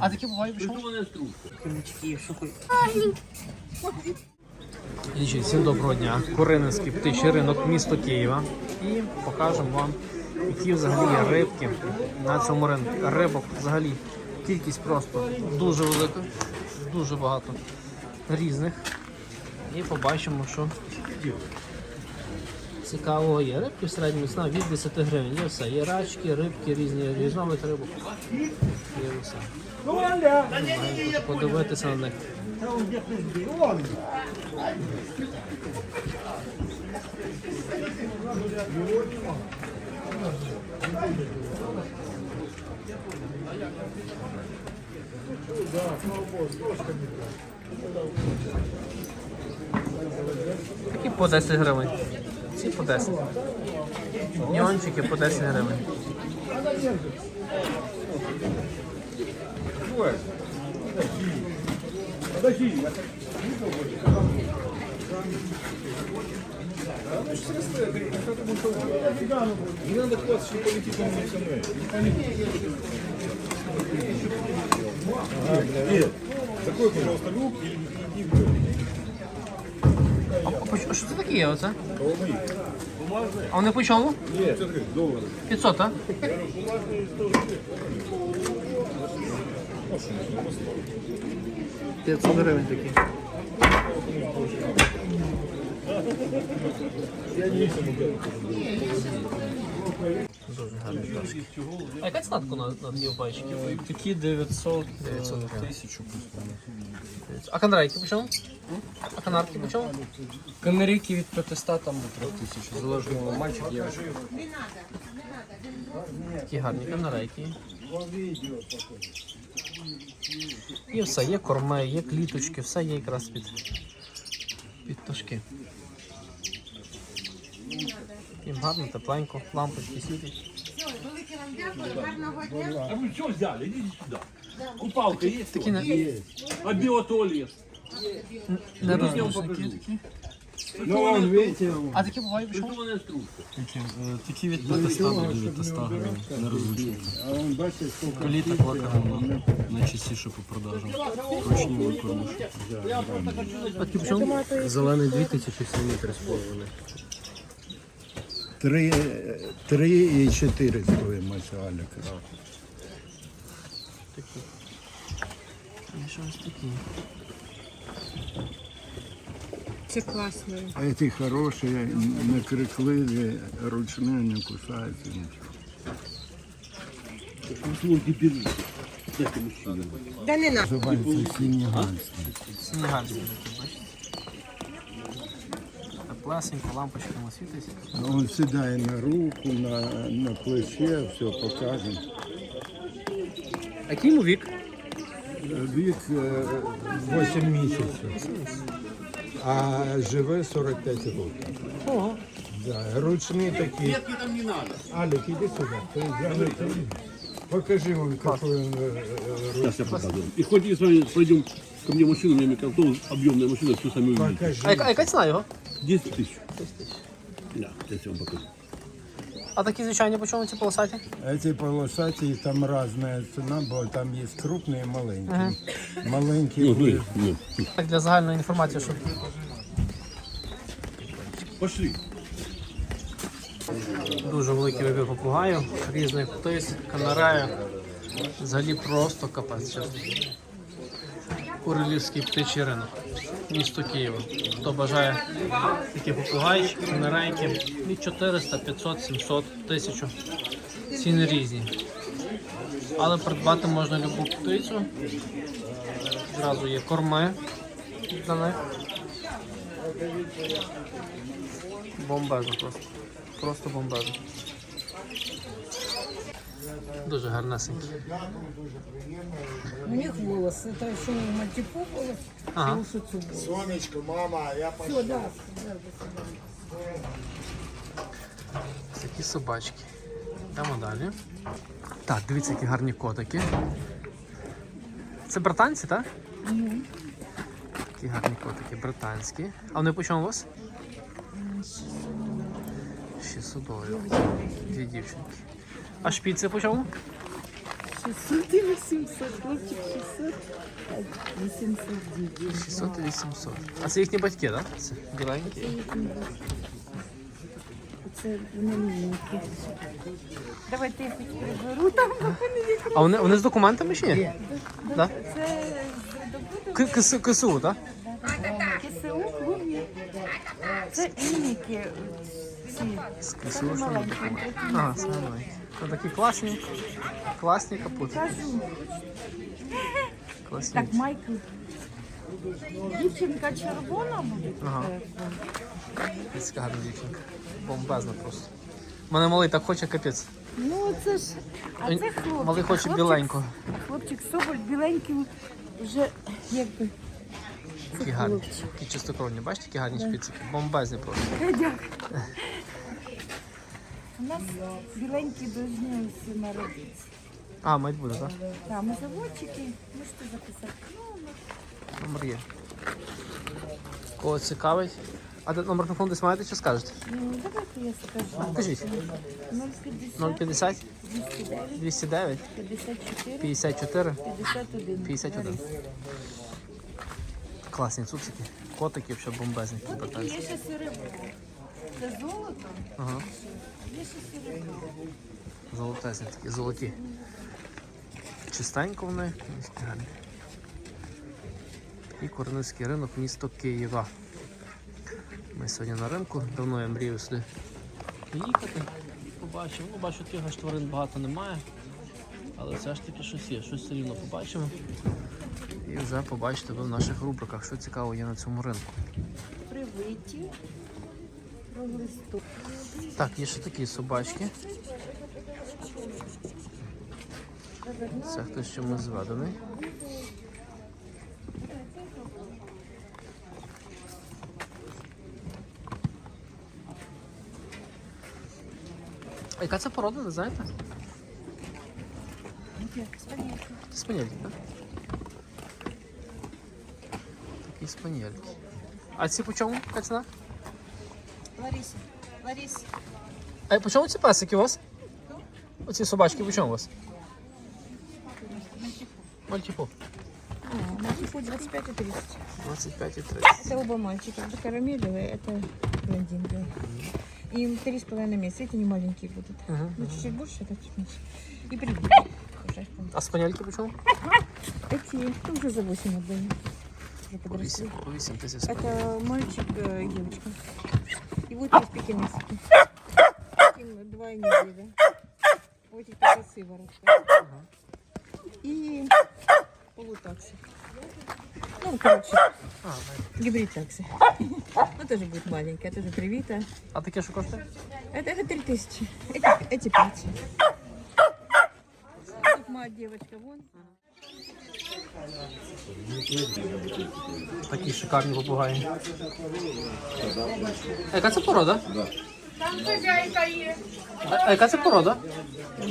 А такі бувають? Дівчата, всім доброго дня. Курининський птичий ринок, місто Києва. І покажемо вам, які взагалі є рибки на цьому ринку. Рибок взагалі кількість просто дуже велика, дуже багато різних. І побачимо, що цікавого є. Рибки в середньому ціна від 10 гривень. Є все. Є рачки, рибки, різні різновид рибок. Є все. Подивитися на них. Такі по 10 гривень. Ці по 10. Ньончики по 10 гривень. Закрой, пожалуйста, люк и иди А що це таке є оце? А вони по чому? Нет, 500, так? 500 гривень такі. Дуже пляшки. А яка ціна на, на такі пальчики? Такі 900, 900 е, гривень. 1000 А канарейки по чому? А канарки по чому? Канарейки від 500 там до 3000, залежно мальчик, дівчинка. Такі гарні канарейки. І все, є корми, є кліточки, все є якраз під, під пташки. Їм гарно, тепленько, лампочки світять. А вы что взяли? Идите сюда. Купалка есть? Такі не, А биотуалет? не розношники такі. Ну, он, видите, А такі бувають що? Что стружка? Такі, е, такі від 500 до 900 гривень на розлучення. а он, бачите, сколько Коліта квартала найчастіше по продажам. Ручні викормуші. А такі по чому? Зелений 2007 3,5. Три, три і чотири стоїмость Аліка. Такі. Це класно. А ці хороші, не крикливі, ручні, не кусаються нічого. Да не на. Називається сінігальські. Сінегальські бачите? Теплесенько, лампочками світить. Он сідає на руку, на, на плече, все покажемо. А який йому вік? Вік е, 8 місяців, а живе 45 років. Ого. Да, ручні такі. Алік, іди сюди. Ти взяли це. Покажи вам, какой он э, э, Сейчас я показываю. И хотите с вами пойдем ко мне в машину, у меня микроавтобус, объемная машина, все сами увидите. Покажи. А яка, а яка ціна його? 10 тысяч. Да, сейчас я вам покажу. А такі звичайні по чому ці полосаті? Эти полосатые, там разная цена, бо там есть крупные и маленькие. Маленькие Ну, будут ну, ну. Так для загальної інформації, щоб Пошли. дуже великий вибір попугаїв, різних птиць, канареїв. Взагалі просто капець, чесно. Курилівський птичий ринок, місто Києва. Хто бажає такі попугайчики, канарейки від 400, 500, 700, 1000. Ціни різні. Але придбати можна любу птицю. Зразу є корми для них. Бомбезно просто. Просто бомбезно. Дуже гарнесенький. У них волос. Это еще не мальтипу волос, Ага. волос. Сонечко, мама, я Все, да. да, Такі собачки. Йдемо далі. Так, дивіться, які гарні котики. Це британці, так? Такі гарні котики, британські. А вони по чому у вас? 600 доларів. Дві дівчинки. А шпіци по чому? 600 і 800, хлопчик 600, а 800 дітей. 600 і 800. А це їхні батьки, так? Да? Це біленькі. Це вони маленькі. Давайте я хоч приберу там, бо вони від- А вони, вони з документами ні? Да? Це К- КС, КСУ, так? КСУ клубні. Це ініки. Ці. З КСУ. маленькі. Ага. Ну такі класні. Класні капути. Класні. так, Майкл. Дівчинка червона буде. Ага. Це гарна дівчинка. Бомбезна просто. У мене малий так хоче капець. Ну, це ж. А це хлопчик. малий хоче Хлопчик- біленького. Хлопчик Соболь біленький вже якби. Такі гарні. Такі чистокровні. Бачите, які гарні шпицики? Бомбезні просто. Дякую. У нас біленькі повинні всі народитися. А, мать буде, так? Там заводчики, можете записати. Ну, ну, Номер є. Кого цікавить? А де номер телефону десь маєте чи скажете? ну, давайте я скажу. Кажіть. 050 050 209 209 54 54 51. 51. Класні цуцики. Котики ще бомбезні. Такі є ще серебро. Це золото, Ага. є ще серебро. Золотезні такі, золоті. Чистенько вони, міські. І Корницький ринок, місто Києва. Ми сьогодні на ринку, давно я мрію сюди їхати. Побачимо. Ну, бачу, аж тварин багато немає. Але все ж таки щось є, щось все рівно побачимо. І вже побачите ви в наших рубриках, що цікаво є на цьому ринку. Привиті. Так, є ще такі собачки. Це хтось чомусь зведений. А яка це порода, не знаєте? Спанельки, так? Такі спанельки. А ці по чому? Яка? Лариса, Лариса. А по чому ці песики у вас? Оці собачки по чому у вас? Мальтіпу. А, мальчику 25 и 30. 25 і 30. Это оба мальчика. Это карамелевые, это блондинки. Им три с половиной месяца. Эти не маленькие будут. Мгм, Ну, чуть-чуть больше, это чуть меньше. И привык. Уже. А спанельки по чому? Эти ну, уже за 8 отдали. Уже По подросли. 8, по 8 тисяч. Это мальчик э, и девочка. И вот есть пекинесики. Им два недели. Вот эти это сыворотка. И полутакси. Ну, короче, А, гибрид такси. Ну, тоже будет маленькая, тоже привита. а таке що коштує? Это, это 3000. Эти, эти 5. Тут мать, девочка, вон. Такі шикарні попугаї. А яка це порода? Там хозяйка є. А, а яка це порода?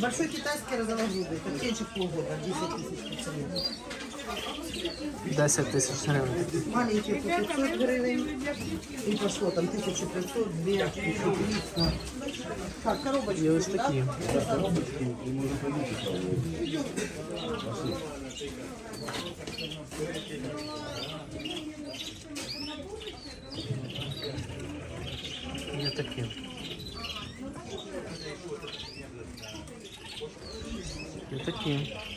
Большой китайский розовозубый, как птенчик полгода, 10 тысяч поцелуй. 10 тисяч гривень. Маленький по 500 гривен. И пошло там 1500, 2, 1300. Так, коробочка. І ось такі. Я таким Я таке.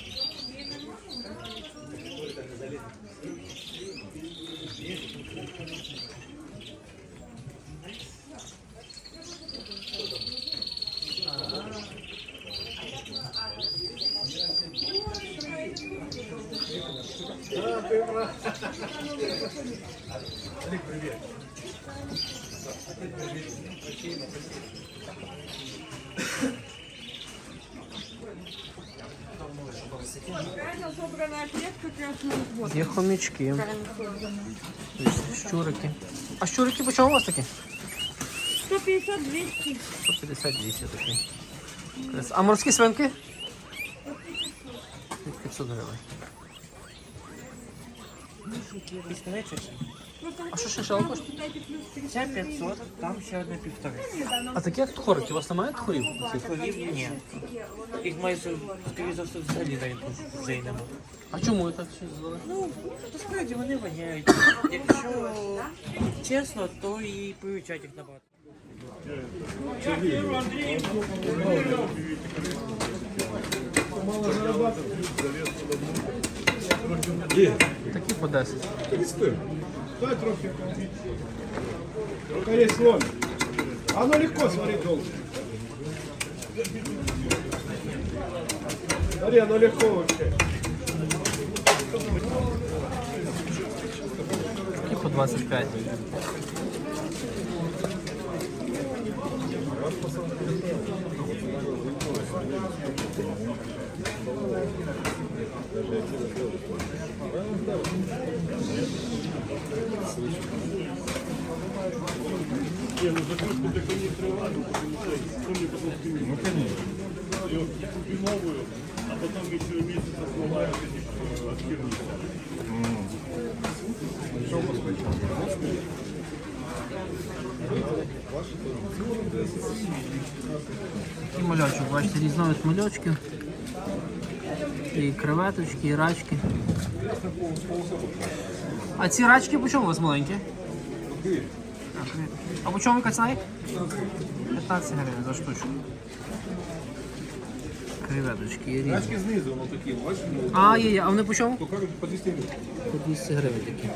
Такі. Є такі. Є хомячки. Щурики. А щурики по чому у вас такі? 150 200 150 200 такі. А морські свинки? 500 гривень. А що ще шалка коштує? Ця 500, там ще одна півтори. А такі як тхорики, у вас немає тхорів? Хворів ні. Їх майже, скоріше за все, взагалі навіть й. А чому ви так ще звали? Ну, насправді вони воняють. Якщо чесно, то і привчать їх набагато. Такі по 10. Дай трохи. Только есть слон. Оно легко сварить долго. Смотри, оно легко вообще. Такі по 25. Такий мальочок, бачите, різновид мальочків. І креветочки, і рачки. А ці рачки по чому у вас маленькі? А. А по чому яка ціна 15 гривень за штучку. Креветочки є різні. Знизу, воно такі, бачиш? А, є, є. А вони по чому? По 200 гривень. По 200 гривень такі.